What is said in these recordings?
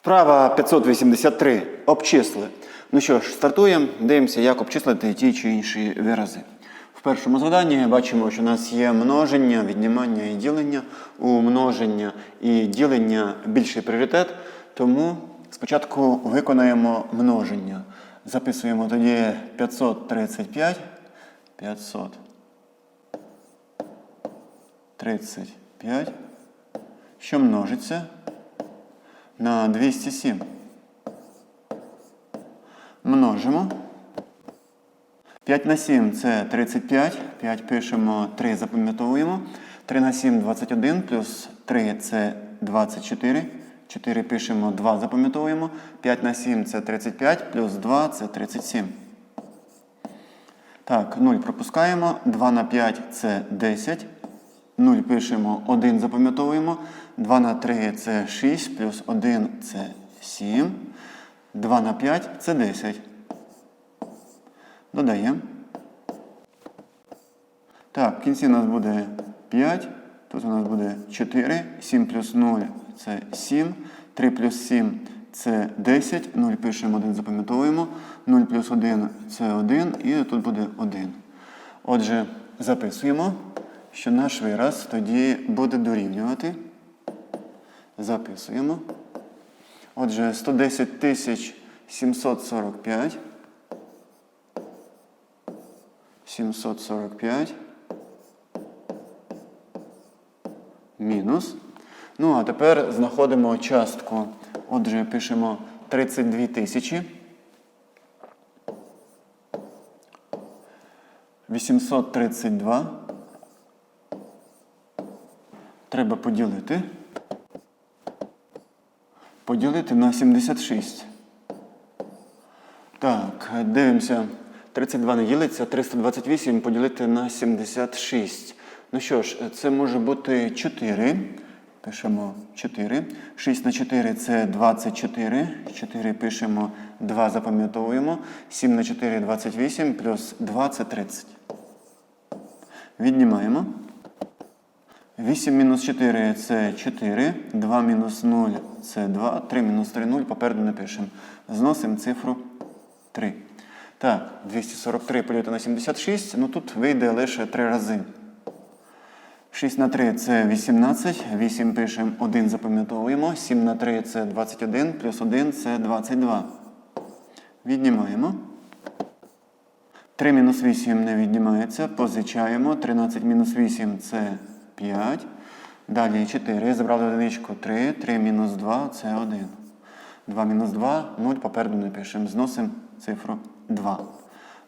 Вправа 583. Обчисли. Ну що ж, стартуємо, дивимося, як обчислити ті чи інші вирази. В першому заданні бачимо, що у нас є множення, віднімання і ділення. У множення і ділення більший пріоритет, тому спочатку виконаємо множення. Записуємо тоді 535. 535. Що множиться? На 207. Множимо. 5 на 7 це 35. 5 пишемо, 3 запам'ятовуємо. 3 на 7 21, плюс 3 це 24. 4 пишемо, 2 запам'ятовуємо. 5 на 7 це 35, плюс 2 це 37. Так, 0 пропускаємо. 2 на 5 це 10. 0 пишемо, 1 запам'ятовуємо. 2 на 3 це 6, плюс 1 це 7. 2 на 5 це 10. Додаємо. Так, в кінці у нас буде 5. Тут у нас буде 4. 7 плюс 0 це 7. 3 плюс 7 це 10. 0 пишемо 1, запам'ятовуємо. 0 плюс 1 це 1. І тут буде 1. Отже, записуємо, що наш вираз тоді буде дорівнювати. Записуємо. Отже, 110 тисяч 745. 745. Мінус. Ну, а тепер знаходимо частку. Отже, пишемо 32 тисячі. 832. Треба поділити. Поділити на 76. Так, дивимося. 32 не ділиться, 328 поділити на 76. Ну що ж, це може бути 4. Пишемо 4. 6 на 4 це 24. 4 пишемо 2, запам'ятовуємо. 7 на 4 28, плюс 2 це 30. Віднімаємо. 8 мінус 4 це 4, 2 мінус 0 це 2, 3 мінус 3 0, попереду не пишемо. Зносимо цифру 3. Так, 243 поділити на 76, ну тут вийде лише 3 рази. 6 на 3 це 18, 8 пишемо, 1 запам'ятовуємо, 7 на 3 це 21, плюс 1 це 22. Віднімаємо. 3 мінус 8 не віднімається, позичаємо. 13 мінус 8 це 5. Далі 4. Забрали одиничку 3. 3 мінус 2 це 1. 2 мінус 2, 0, попереду не пишемо. Зносимо цифру 2.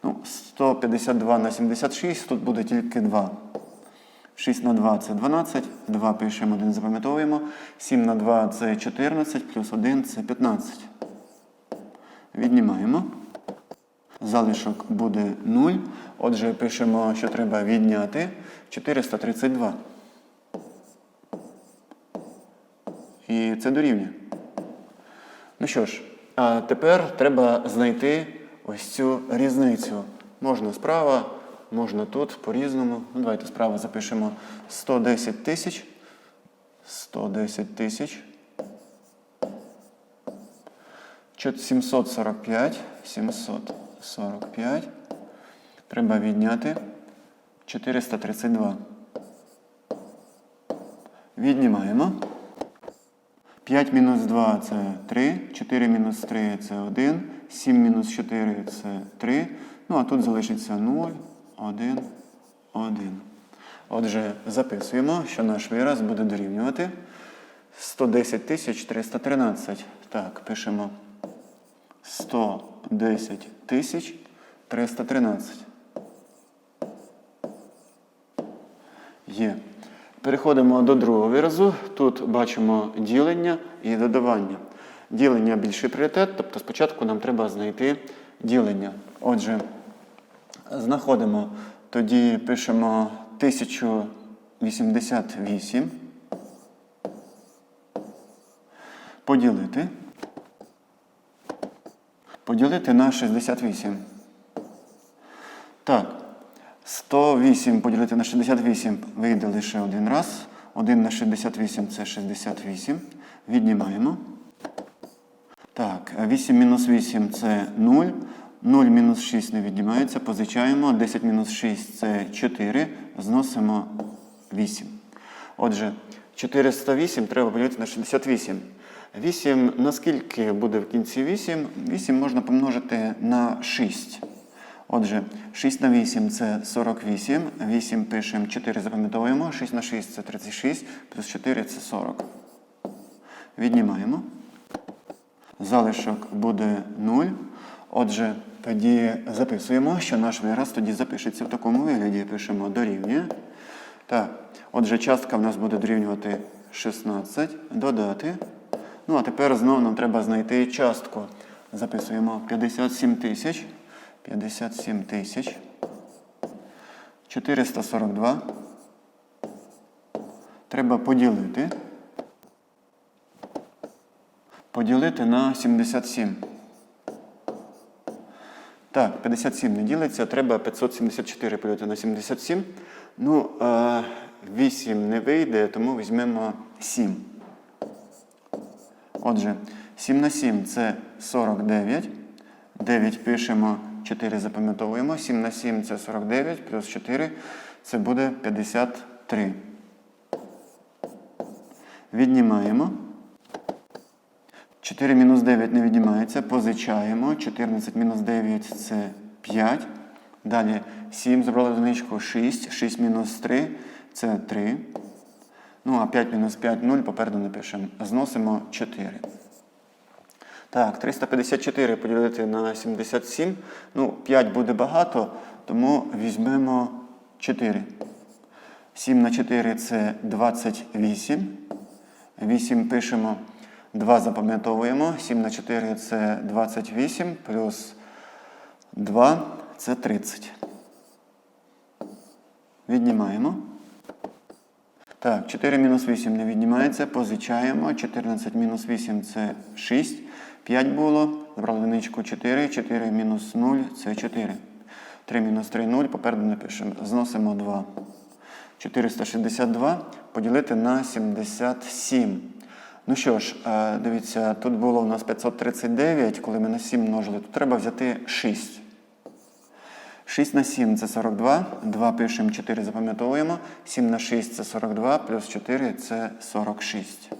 Ну, 152 на 76, тут буде тільки 2. 6 на 2 це 12, 2 пишемо, 1 запам'ятовуємо. 7 на 2 це 14, плюс 1 це 15. Віднімаємо. Залишок буде 0. Отже, пишемо, що треба відняти 432. І це дорівнює. Ну що ж, а тепер треба знайти ось цю різницю. Можна справа, можна тут по-різному. Ну, давайте справа запишемо 110 тисяч. 110 тисяч. 745. 745. Треба відняти 432. Віднімаємо. 5 мінус 2 це 3, 4 мінус 3 це 1, 7 мінус 4 це 3. Ну, а тут залишиться 0, 1, 1. Отже, записуємо, що наш вираз буде дорівнювати 110 313. Так, пишемо 110 313. Є. Переходимо до другого виразу. Тут бачимо ділення і додавання. Ділення більший пріоритет, тобто спочатку нам треба знайти ділення. Отже, знаходимо, тоді пишемо 1088. Поділити. Поділити на 68. Так. 108 поділити на 68 вийде лише один раз. 1 на 68 це 68. Віднімаємо. Так, 8 мінус 8 це 0. 0 мінус 6 не віднімається, позичаємо. 10 мінус 6 це 4. Зносимо 8. Отже, 408 треба поділити на 68. 8 наскільки буде в кінці 8? 8 можна помножити на 6. Отже, 6 на 8 це 48. 8 пишемо, 4 запам'ятовуємо. 6 на 6 це 36, плюс 4 це 40. Віднімаємо. Залишок буде 0. Отже, тоді записуємо, що наш вираз тоді запишеться в такому вигляді. Пишемо дорівнює. Так, отже, частка в нас буде дорівнювати 16, додати. Ну, а тепер знову нам треба знайти частку. Записуємо 57 тисяч. 57 тисяч. 442. Треба поділити. Поділити на 77. Так, 57 не ділиться, треба 574 поділити на 77. Ну, е, 8 не вийде, тому візьмемо 7. Отже, 7 на 7 це 49. 9 пишемо, 4 запам'ятовуємо. 7 на 7 це 49, плюс 4 це буде 53. Віднімаємо. 4 мінус 9 не віднімається, позичаємо. 14 мінус 9 це 5. Далі 7 забрали одиничку 6. 6 мінус 3 це 3. Ну, а 5 мінус 5 0, попереду не пишемо. Зносимо 4. Так, 354 поділити на 77. Ну, 5 буде багато, тому візьмемо 4. 7 на 4 це 28. 8 пишемо. 2 запам'ятовуємо. 7 на 4 це 28, плюс 2 це 30. Віднімаємо. Так, 4 мінус 8 не віднімається, позичаємо. 14 мінус 8 це 6. 5 було. Забрали одиничку 4. 4 мінус 0 це 4. 3 мінус 3 0. Попереду не пишемо. Зносимо 2. 462 поділити на 77. Ну що ж, е, дивіться, тут було у нас 539, коли ми на 7 множили, тут треба взяти 6. 6 на 7 це 42, 2 пишемо, 4 запам'ятовуємо. 7 на 6 це 42, плюс 4 це 46.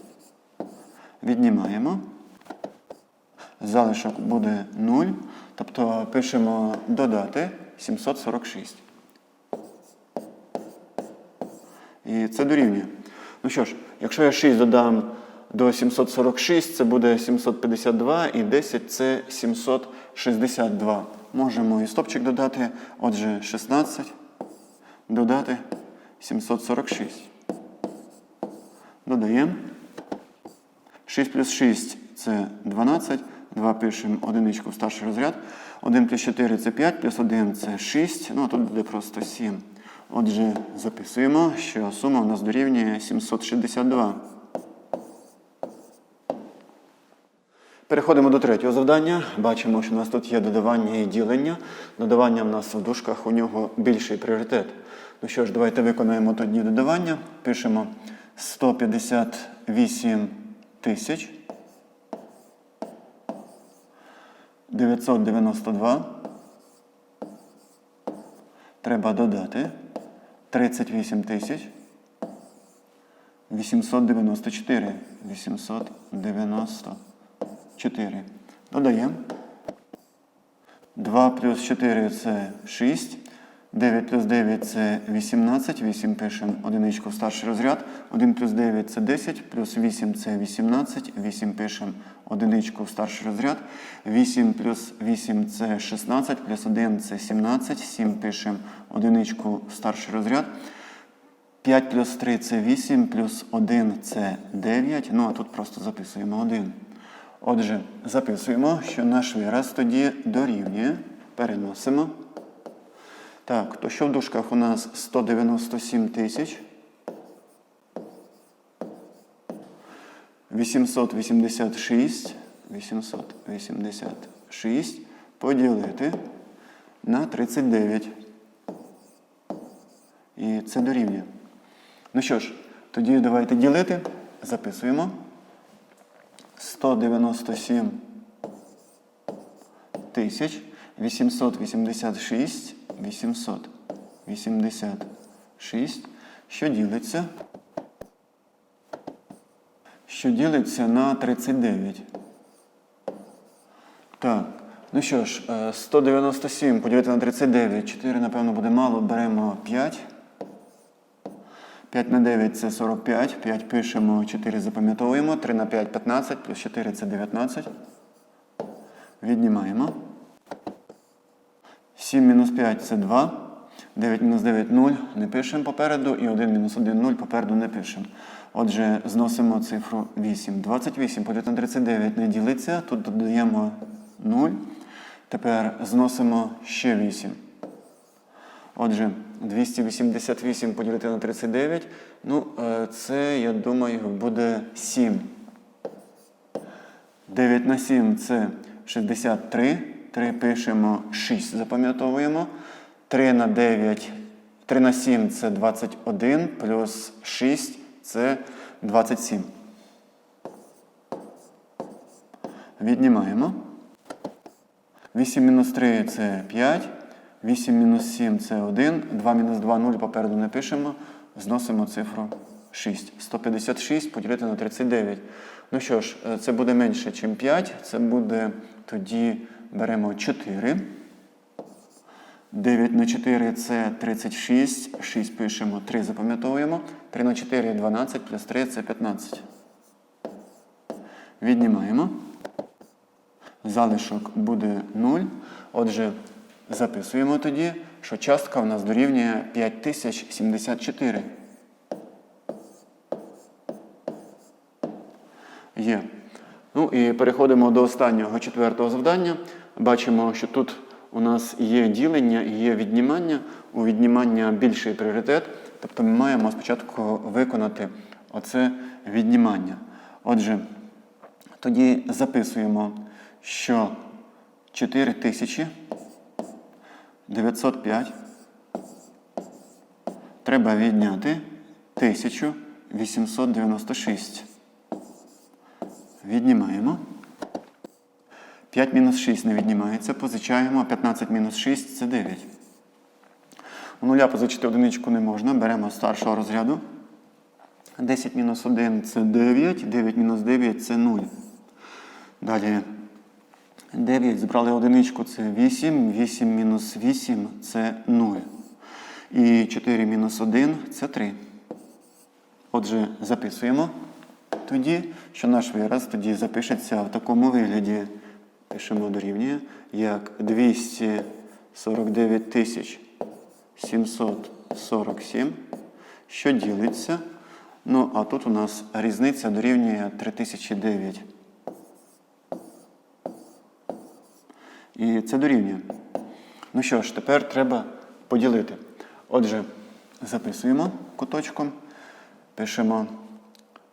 Віднімаємо. Залишок буде 0. Тобто пишемо додати 746. І це дорівнює. Ну що ж, якщо я 6 додам до 746, це буде 752 і 10 це 762. Можемо і стопчик додати. Отже, 16 додати 746. Додаємо. 6 плюс 6 це 12. 2 пишемо одиничку в старший розряд. 1 плюс 4 це 5, плюс 1 це 6. Ну, а тут буде просто 7. Отже, записуємо, що сума у нас дорівнює 762. Переходимо до третього завдання. Бачимо, що у нас тут є додавання і ділення. Додавання в нас в дужках, у нього більший пріоритет. Ну що ж, давайте виконаємо тоді додавання. Пишемо 158 тисяч 992. Треба додати 38 тисяч 894. 894. Додаємо. 2 плюс 4 це 6. 9 плюс 9 це 18. 8 пишемо одиничку в старший розряд. 1 плюс 9 це 10, плюс 8 це 18. 8 пишемо одиничку в старший розряд. 8 плюс 8 це 16, плюс 1 це 17. 7 пишемо одиничку в старший розряд. 5 плюс 3 це 8, плюс 1 це 9. Ну, а тут просто записуємо 1. Отже, записуємо, що наш вираз тоді дорівнює. Переносимо. Так, то що в дужках у нас 197 тисяч. 886. 886 поділити на 39. І це дорівнює. Ну що ж, тоді давайте ділити. Записуємо. 197 тисяч 886 886, що ділиться, що ділиться на 39. Так, ну що ж, е, 197 поділити на 39, 4, напевно, буде мало, беремо 5. 5 на 9 це 45, 5 пишемо, 4 запам'ятовуємо, 3 на 5 15, плюс 4 це 19. Віднімаємо. 7 мінус 5 це 2. 9 мінус 9 0 не пишемо попереду. І 1 мінус 1 0 попереду не пишемо. Отже, зносимо цифру 8. 28 поділити на 39 не ділиться. Тут додаємо 0. Тепер зносимо ще 8. Отже, 288 поділити на 39. Ну, е, це, я думаю, буде 7. 9 на 7 це 63. 3 пишемо 6, запам'ятовуємо. 3 на 9, 3 на 7 це 21, плюс 6 це 27. Віднімаємо. 8 мінус 3 це 5. 8 мінус 7 це 1. 2 мінус 2 0 попереду не пишемо. Зносимо цифру 6. 156 поділити на 39. Ну що ж, е, це буде менше, ніж 5. Це буде тоді беремо 4. 9 на 4 це 36. 6 пишемо, 3 запам'ятовуємо. 3 на 4 12, плюс 3 це 15. Віднімаємо. Залишок буде 0. Отже, записуємо тоді, що частка в нас дорівнює 5074. Є. Ну і переходимо до останнього четвертого завдання. Бачимо, що тут у нас є ділення і є віднімання. У віднімання більший пріоритет. Тобто ми маємо спочатку виконати оце віднімання. Отже, тоді записуємо, що 4905 треба відняти 1896. Віднімаємо. 5 мінус 6 не віднімається, позичаємо, 15 мінус 6 це 9. У нуля позичити одиничку не можна, беремо старшого розряду. 10 мінус 1 це 9, 9 мінус 9 це 0. Далі 9 збрали одиничку це 8, 8 мінус 8 це 0. І 4 мінус 1 це 3. Отже, записуємо тоді, що наш вираз тоді запишеться в такому вигляді. Пишемо дорівнює, як 249 747, що ділиться. Ну, а тут у нас різниця дорівнює 3009. І це дорівнює. Ну що ж, тепер треба поділити. Отже, записуємо куточком, пишемо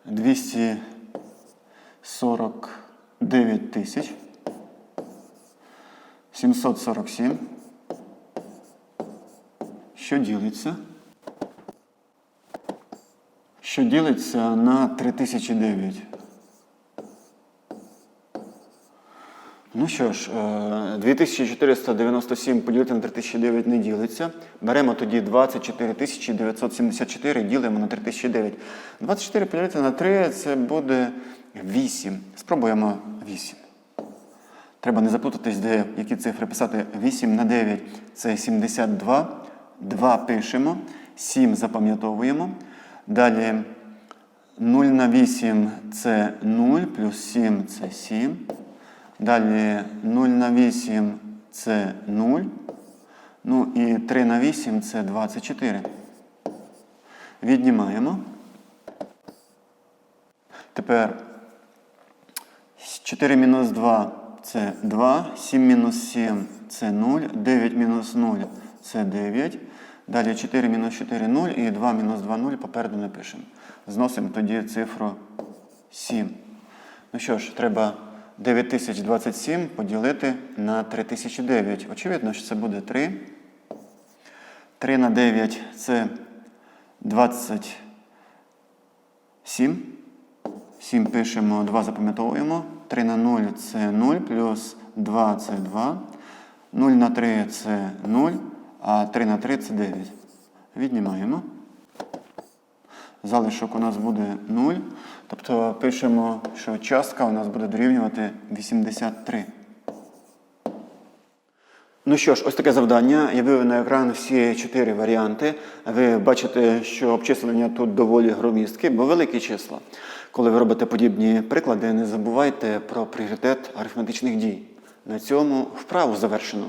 249 тисяч 747, що ділиться, що ділиться на 3009. Ну що ж, е, 2497 поділити на 3009 не ділиться. Беремо тоді 24 974, ділимо на 3009. 24 поділити на 3 це буде 8. Спробуємо 8. Треба не заплутатись, де які цифри писати. 8 на 9 це 72. 2 пишемо, 7 запам'ятовуємо. Далі 0 на 8 це 0, плюс 7 це 7. Далі 0 на 8 це 0. Ну і 3 на 8 це 24. Віднімаємо. Тепер 4 мінус 2 це 2, 7 мінус 7 це 0, 9 мінус 0 це 9. Далі 4 мінус 4 0 і 2 мінус 2 0 попереду не пишемо. Зносимо тоді цифру 7. Ну що ж, треба 9027 поділити на 3009. Очевидно, що це буде 3. 3 на 9 це 27. 7 пишемо, 2 запам'ятовуємо. 3 на 0 це 0, плюс 2 це 2. 0 на 3 це 0, а 3 на 3 це 9. Віднімаємо. Залишок у нас буде 0. Тобто пишемо, що частка у нас буде дорівнювати 83. Ну що ж, ось таке завдання. Я вивів на екран всі чотири варіанти. Ви бачите, що обчислення тут доволі громістке, бо великі числа. Коли ви робите подібні приклади, не забувайте про пріоритет арифметичних дій. На цьому вправу завершено.